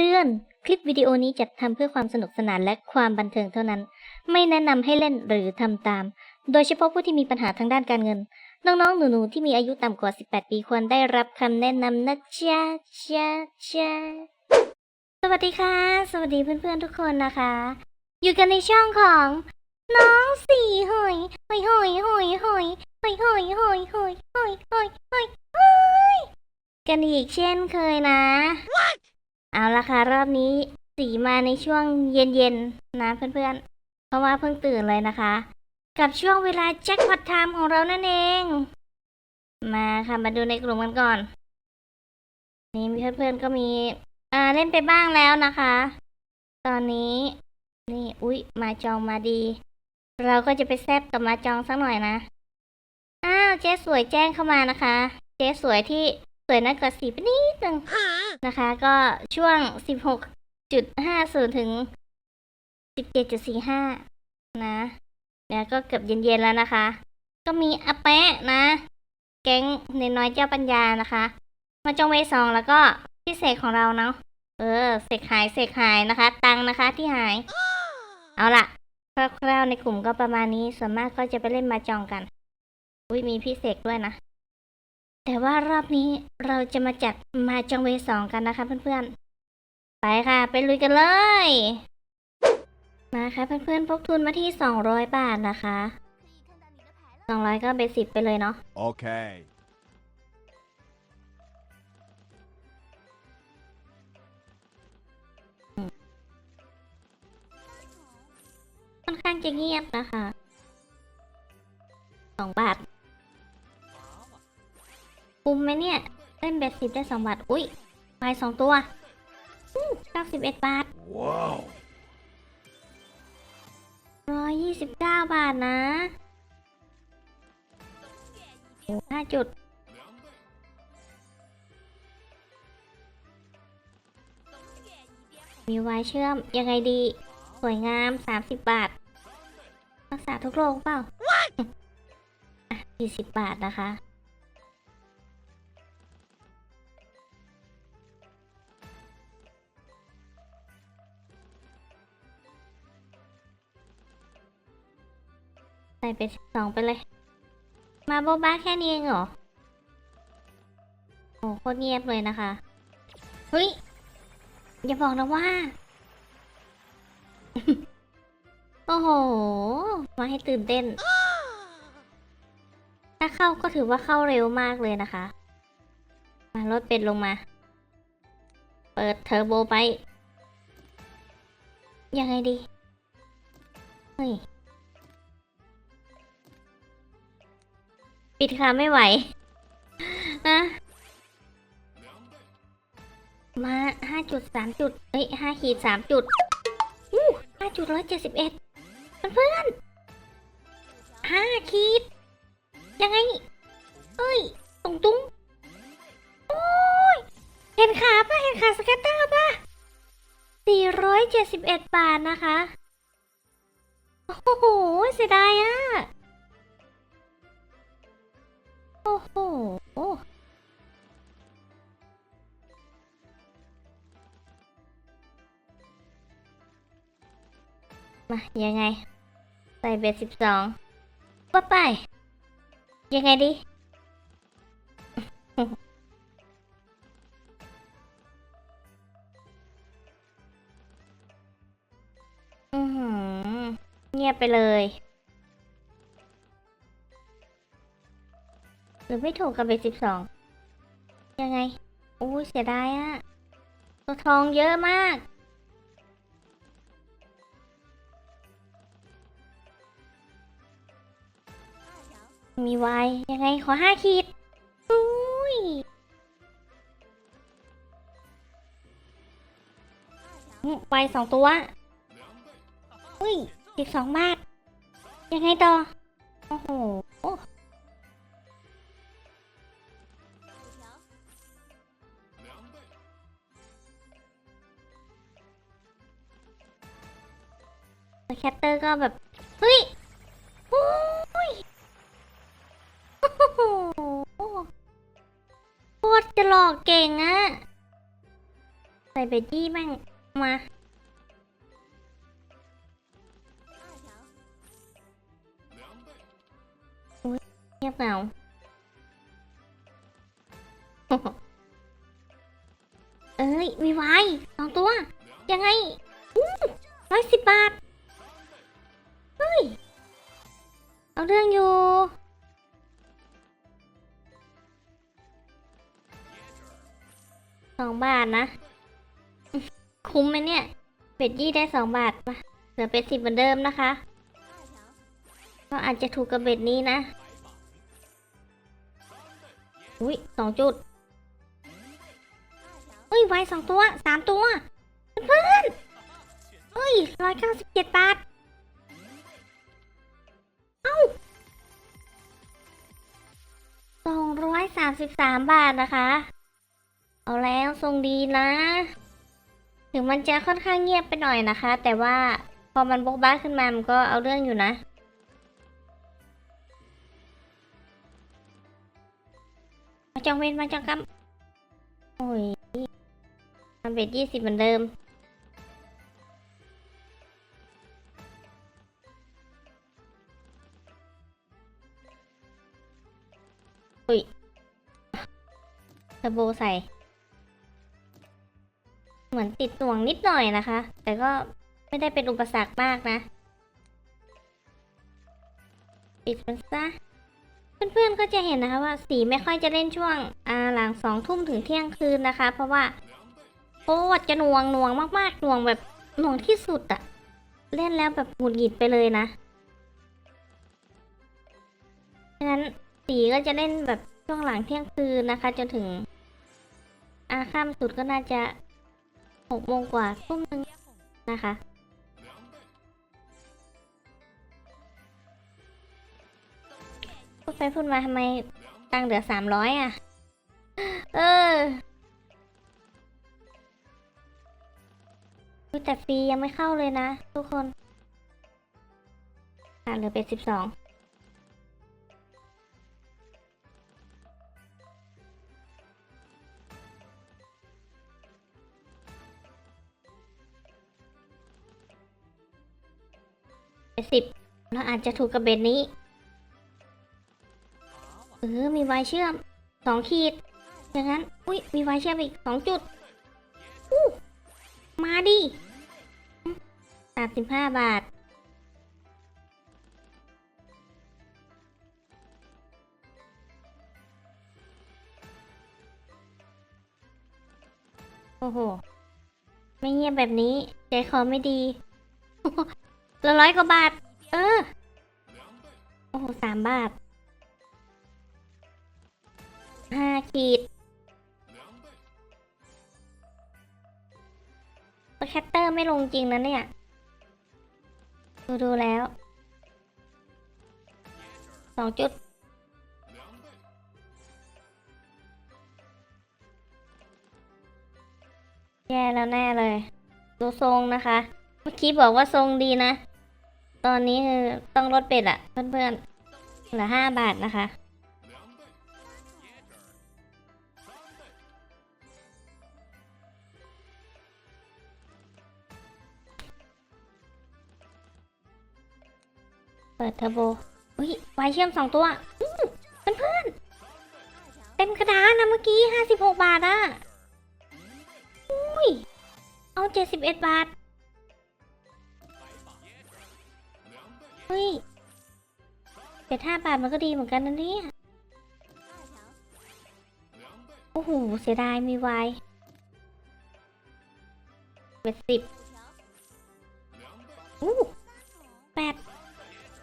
เตือน คลิปวิดีโอนี้จัดทำเพื่อความสนุกสนานและความบันเทิงเท่านั้น ไม่แนะนำให้เล่นหรือทำตาม โดยเฉพาะผู้ที่มีปัญหาทางด้านการเงิน น้องๆ หนูๆ ที่มีอายุต่ำกว่า 18 ปีควรได้รับคำแนะนำนะจ๊ะจ๊ะจ๊ะสวัสดีค่ะ สวัสดีเพื่อนๆ ทุกคนนะคะ อยู่กันในช่องของ น้องสีหอยหอยหอยหอยหอยหอยหอยหอยหอยหอยหอยหอยหอยกันอีกเช่นเคยนะ เอาละค่ะรอบนี้สีมาในช่วงเย็นๆนะเพื่อนๆ เพราะว่าเพิ่งตื่นเลยนะคะ กับช่วงเวลาแจ็คพอตไทม์ของเรานั่นเอง มาค่ะมาดูในกลุ่มกันก่อน นี่มีเพื่อนๆก็มี อ่าเล่นไปบ้างแล้วนะคะ ตอนนี้ นี่อุ๊ย มาจองมาดี เราก็จะไปแซบกับมาจองสักหน่อยนะ อ้าวเจ๊สวยแจ้งเข้ามานะคะ เจ๊สวยที่ สวยน้อยกว่าสีไปนิดนึงนะคะ ก็ช่วง 16.50 ถึง 17.45 นะเนี่ยก็เกือบเย็นๆแล้วนะคะ ก็มีอาแปะนะ แก๊งเนน้อยเจ้าปัญญานะคะ มาจองเวสองแล้วก็พี่เสกของเราเนาะเออเสกหายเสกหายนะคะ ตังนะคะที่หาย เอาล่ะคร่าวๆในกลุ่มก็ประมาณนี้ส่วนมากก็จะไปเล่นมาจองกัน อุ้ยมีพี่เสกด้วยนะ แต่ว่ารอบนี้เราจะมาจัดมาจองเวสองกันนะคะเพื่อนๆ ไปค่ะ ไปลุยกันเลย มาค่ะเพื่อนๆพกทุนมาที่สองร้อยบาทนะคะสองร้อยก็เบสิกไปเลยเนาะ Okay. ค่อนข้างจะเงียบนะคะสองบาท คุ้มไหมเนี่ย เล่นเบสสิบได้สองบาท อุ้ยไปสองตัวเก้าสิบเอ็ดบาท Wow. ร้อยยี่สิบเก้าบาทนะโอ้ห้าจุดมีไวายเชื่อมยังไงดี สวยงามสามสิบบาท รักษาทุกโรคเปล่าอะสี่สิบบาทนะคะ ส่ไปสองไปเลย มาโบบาแค่นี้เองเหรอ โอ้โคตรเงียบเลยนะคะ เฮ้ย อย่าบอกนะว่า โอ้โห มาให้ตื่นเต้น ถ้าเข้าก็ถือว่าเข้าเร็วมากเลยนะคะ มาลดเป็ดลงมา เปิดเทอร์โบไป ยังไงดี เฮ้ย ปิดค่ะไม่ไหวนะมาห้าจุดสามจุดเอ้ยห้าขีดสามจุดอู้ห้าจุดร้อยเจ็ดสิบเอ็ดเพื่อนห้าขีด ยังไง เอ้ยตรงตุ้งโอ้ย เห็นขาปะเห็นขาสเก็ตเตอร์ปะสี่ร้อยเจ็ดสิบเอ็ดบาทนะคะ โอ้โห เสียดายอะ อ้โหมายังไง ใส่เบ็ดสิบสองว่าไป ยังไงดีอือหือเงียบไปเลย รือไม่ถูกกับเบ็ดสิบสองยังไงโอ้ยเสียดายอะตัวทองเยอะมาก มีไวายยังไงขอห้าขีดอุ้ยไวายสองตัว อุ้ยสิบสองบาท ยังไงต่อ โอ้โห แคตเตอร์ก็แบบ เฮ้ยโอ้ยโอ้โหโคตรจะหลอกเก่งอะสส่เบจี้แม่งมาเงียบเหงาเอ้ย มีไวายสองตัว ยังไงร้อยสิบบาท เอาเรื่องอยู่สองบาทนะ คุ้มไหมเนี่ย เป็ดยี่ได้สองบาทมาเหลือเป็ดสิบเหมือนเดิมนะคะ ก็อาจจะถูกกับเบ็ดนี้นะ อุ้ยสองจุดเฮ้ยไวสองตัวสามตัว เพื่อนๆเฮ้ยร้อยเก้าสิบเจ็ดบาทเอ้าสองร้อยสามสิบสามบาทนะคะ เอาแล้วทรงดีนะ ถึงมันจะค่อนข้างเงียบไปหน่อยนะคะ แต่ว่าพอมันบกบ้าขึ้นมา มันก็เอาเรื่องอยู่นะมาจองเวรมาจองกรรมโอ้ยทำเบ็ดยี่สิบเหมือนเดิม อุ้ยเทอร์โบใส่ เหมือนติดหน่วงนิดหน่อยนะคะ แต่ก็ไม่ได้เป็นอุปสรรคมากนะ ปิดมันซะ เพื่อนๆก็จะเห็นนะคะว่าสีไม่ค่อยจะเล่นช่วงหลังสองทุ่มถึงเที่ยงคืนนะคะ เพราะว่าโคตรจะหน่วงหน่วงมากๆหน่วงแบบหน่วงที่สุดอะเล่นแล้วแบบหงุดหงิดไปเลยนะฉะนั้น สีก็จะเล่นแบบช่วงหลังเที่ยงคืนนะคะ จนถึง อาค่ำสุดก็น่าจะหกโมงกว่าทุ่มหนึงนะคะพูดไปพูดมาทำไมตังเหลือสามร้อยอะ เออแต่ฟรียังไม่เข้าเลยนะ ทุกคนอะเหลือเป็นสิบสอง สิบแล้วอาจจะถูกกับเบ็ดนี้ เออ มีไวเชื่อมสองขีด อย่างนั้น อุ้ยมีไวเชื่อมอีกสองจุดอู้มาดิสามสิบห้าบาท โอ้โห ไม่เงียบแบบนี้ ใจคอไม่ดี ละร้อยกว่าบาท เออ โอ้โหสามบาทห้าขีดแคตเตอร์ไม่ลงจริงนะเนี่ย ดูดูแล้วสองจุดแย่แล้วแน่เลย ดูทรงนะคะ เมื่อกี้บอกว่าทรงดีนะ ตอนนี้คือต้องลดเป็ดอะเพื่อนๆ เหลือห้าบาทนะคะ เปิดเทอร์โบ อุ้ยไวเชื่อมสองตัวอื้อเพื่อนๆเต็มกระดานนะเมื่อกี้ห้าสิบหกบาทอะอุ้ย เอาเจ็ดสิบเอ็ดบาท เป็ดห้าบาทมันก็ดีเหมือนกันนะเนี่ยโอ้โหเสียดายมีไวเป็ดสิบอู้แปด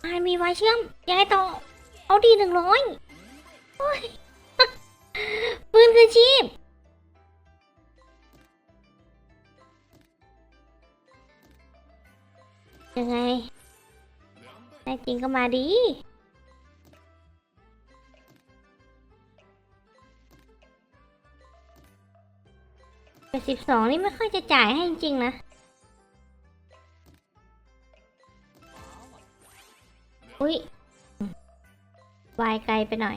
ไายมีไวเชื่อมยังไงต่อ เอาดีหนึ่งร้อยโอ้ยปืนคือชีพยังไงแน่จริงก็มาดี แต่สิบสองนี่ไม่ค่อยจะจ่ายให้จริงๆนะ อุ้ยวายไกลไปหน่อย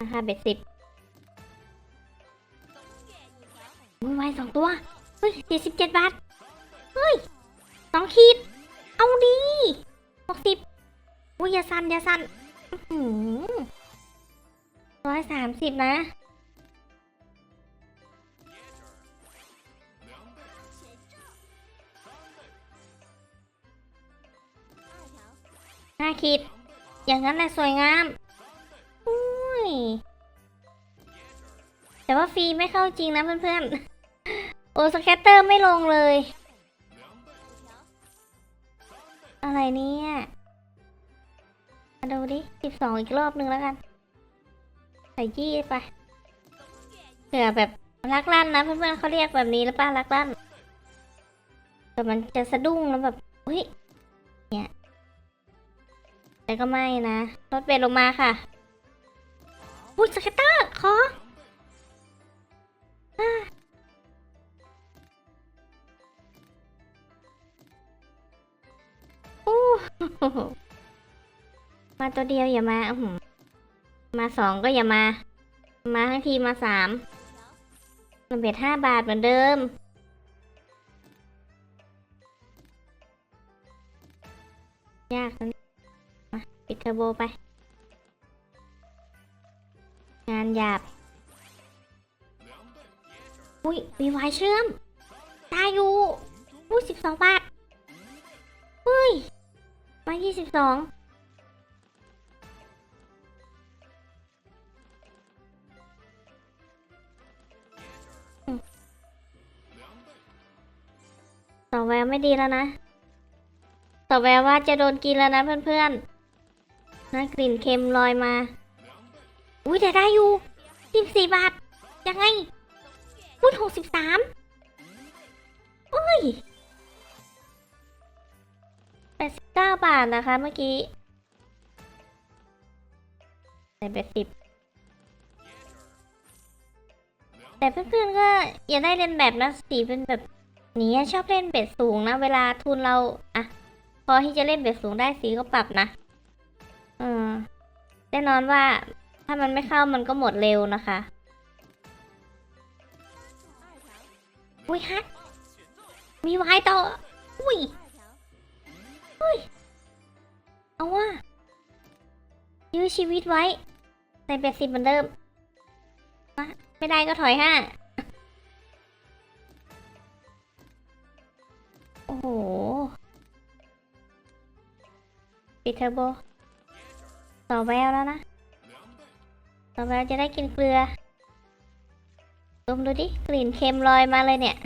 นะคะเบ็ดสิบมือไวสองตัว เฮ้ยเจ็ดสิบเจ็ดบาท เฮ้ยสองขีด เอาดีหกสิบอุ้ยอย่าสั่นอย่าสั่น ร้อยสามสิบนะห้าขีดอย่างนั้นแหละสวยงาม อุ้ย แต่ว่าฟรีไม่เข้าจริงนะเพื่อนๆ โอ้สแคตเตอร์ไม่ลงเลย อะไรเนี่ย มาดูดิสิบสองอีกรอบนึงแล้วกัน ใส่ยี่ไปเผื่อแบบลักลั่นนะเพื่อนๆเขาเรียกแบบนี้แล้วป้าลักลั่นแต่มันจะสะดุ้งแล้วแบบเฮ้ยเนี่ยแต่ก็ไม่นะรถเบนลงมาค่ะอุ้ยสเก็ตเตอร์ขออู้ มาตัวเดียวอย่ามาอืมาสองก็อย่ามา มาทั้งทีมาสามมันเบ็ดห้าบาทเหมือนเดิม ยากนะมาปิดเทอร์โบไป งานหยาบ อุ้ยมีไวายเชื่อมได้อยู่อุ้ยสิบสองบาท เฮ้ย มายี่สิบสอง แววไม่ดีแล้วนะต่อแววว่าจะโดนกินแล้วนะเพื่อนๆนะกลิ่นเค็มลอยมา อุ้ยแต่ได้อยู่สิบสี่บาท ยังไงอุ้ยหกสิบสามโอ้ยแปดสิบเก้าบาทนะคะเมื่อกี้ใส่แปดสิบแต่เพื่อนๆก็อย่าได้เล่นแบบนะสีเป็นแบบ นี้ชอบเล่นเบ็ดสูงนะ เวลาทุนเราอะพอที่จะเล่นเบ็ดสูงได้สีก็ปรับนะเออแน่นอนว่าถ้ามันไม่เข้ามันก็หมดเร็วนะคะอุ้ยฮัทมีไว้ต่ออุ้ยอุ้ยเอาว่ายื้อชีวิตไว้ในเบ็ดสิบเหมือนเดิม ไม่ได้ก็ถอยห้า โห ปิดเทอร์โบต่อแววแล้วนะ ต่อแววจะได้กินเกลือดมดูดิ กลิ่นเค็มลอยมาเลยเนี่ย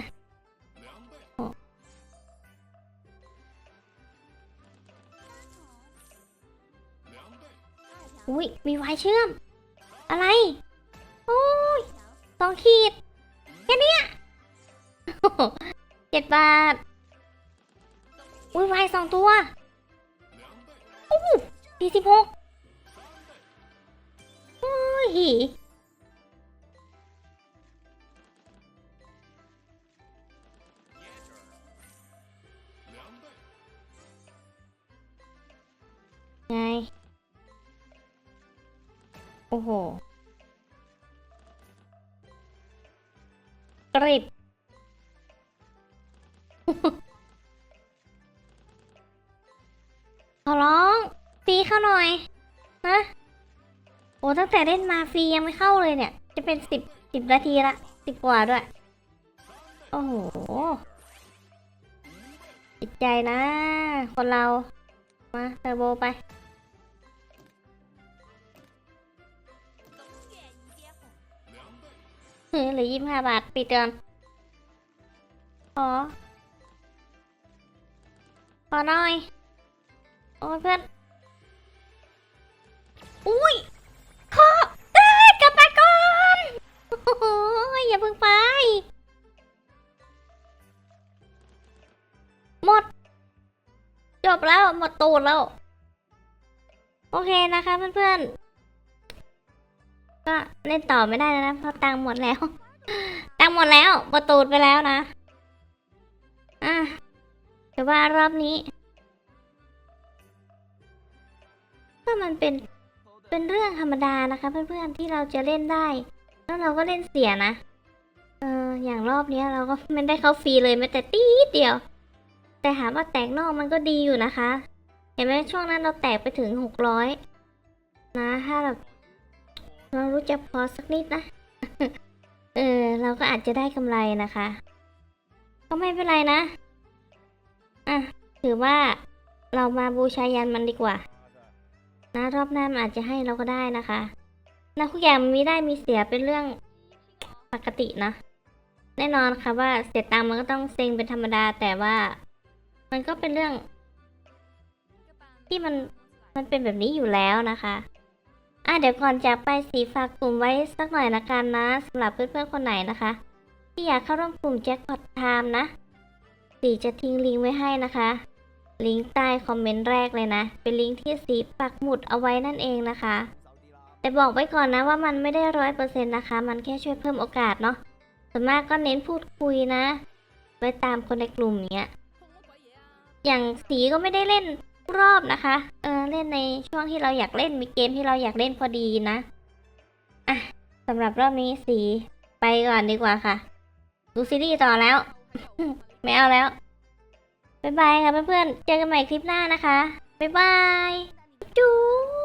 อุ้ย มีไวเชื่อม อะไร โอ้ยสองขีด แค่นี้เจ็ดบาท อุ้ยไวน์สองตัวโอ้สี่สิบหกโอ้ยไง โอ้โหกริบ ร้องฟีเข้าหน่อยนะโอ้ตั้งแต่เล่นมาฟรียังไม่เข้าเลยเนี่ย จะเป็นสิบสิบนาทีละสิบกว่าด้วย โอ้โหจิตใจนะ คนเรา มาเทอร์โบไปเฮ้ยเหลือยี่สิบห้าบาทปิดก่อนขอขอหน่อย โอ้ยเพื่อน อุ้ยขอเอ้ยกลับมาก่อนโอ้โหอย่าเพิ่งไป หมด จบแล้ว หมดตูดแล้ว โอเคนะคะเพื่อนๆ ก็เล่นต่อไม่ได้แล้วนะ เพราะตังหมดแล้ว ตังหมดแล้วหมดตูดไปแล้วนะ อะแต่ว่ารอบนี้ มันเป็นเป็นเรื่องธรรมดานะคะ เพื่อนๆที่เราจะเล่นได้ แล้วเราก็เล่นเสียนะ เอออย่างรอบนี้เราก็ไม่ได้เข้าฟรีเลยแม้แต่ตีดเดียว แต่หาว่าแตกนอกมันก็ดีอยู่นะคะ เห็นไหมช่วงนั้นเราแตกไปถึงหกร้อยนะถ้าแบบเรารู้จักพอสักนิดนะ เออ เราก็อาจจะได้กำไรนะคะ ก็ไม่เป็นไรนะ อะ ถือว่าเรามาบูชายันมันดีกว่า นะรอบหน้ามันอาจจะให้เราก็ได้นะคะนะทุกอย่างมันมีได้มีเสียเป็นเรื่องปกตินะ แน่นอนค่ะว่าเสียตังค์มันก็ต้องเซ็งเป็นธรรมดาแต่ว่า มันก็เป็นเรื่อง ที่มันมันเป็นแบบนี้อยู่แล้วนะคะอะเดี๋ยวก่อนจากไปสีฝากกลุ่มไว้สักหน่อยละกันนะสำหรับเพื่อนๆคนไหนนะคะ ที่อยากเข้าร่วมกลุ่มแจ็คพอตไทม์นะสีจะทิ้งลิงก์ไว้ให้นะคะ ลิงก์ใต้คอมเมนต์แรกเลยนะ เป็นลิงก์ที่สีปักหมุดเอาไว้นั่นเองนะคะ แต่บอกไว้ก่อนนะว่ามันไม่ได้ร้อยเปอร์เซ็นต์นะคะ มันแค่ช่วยเพิ่มโอกาสเนาะส่วนมากก็เน้นพูดคุยนะ ไว้ตามคนในกลุ่มเนี้ย อย่างสีก็ไม่ได้เล่นรอบนะคะ เออเล่นในช่วงที่เราอยากเล่นมีเกมที่เราอยากเล่นพอดีนะ อะสำหรับรอบนี้สีไปก่อนดีกว่าค่ะ ดูซีรีส์ต่อแล้ว ไม่เอาแล้ว บ๊ายบายค่ะเพื่อนๆ เจอกันใหม่คลิปหน้านะคะ บ๊ายบาย จุ๊บ